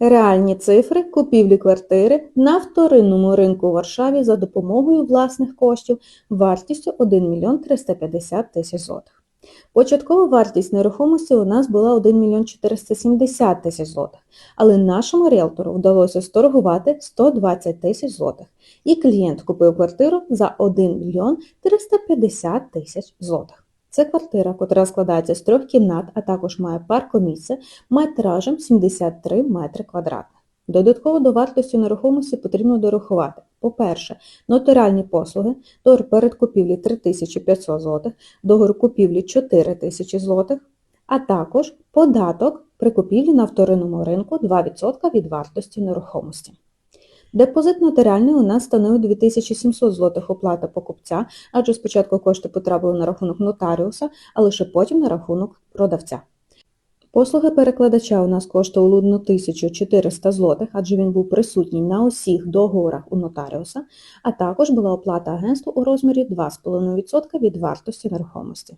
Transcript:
Реальні цифри купівлі квартири на вторинному ринку у Варшаві за допомогою власних коштів вартістю 1 мільйон 350 тисяч злотих. Початкова вартість нерухомості у нас була 1 мільйон 470 тисяч злотих, але нашому ріелтору вдалося сторгувати 120 тисяч злотих, і клієнт купив квартиру за 1 мільйон 350 тисяч злотих. Це квартира, котра складається з трьох кімнат, а також має паркомісце метражем 73 метри квадратних. Додатково до вартості нерухомості потрібно дорахувати. По-перше, нотаріальні послуги, договір передкупівлі 3500 злотих, договір купівлі 4000 злотих, а також податок при купівлі на вторинному ринку 2% від вартості нерухомості. Депозит нотаріальний у нас становить 2700 злотих оплата покупця, адже спочатку кошти потрапили на рахунок нотаріуса, а лише потім на рахунок продавця. Послуги перекладача у нас коштували 1400 злотих, адже він був присутній на усіх договорах у нотаріуса, а також була оплата агентству у розмірі 2,5% від вартості нерухомості.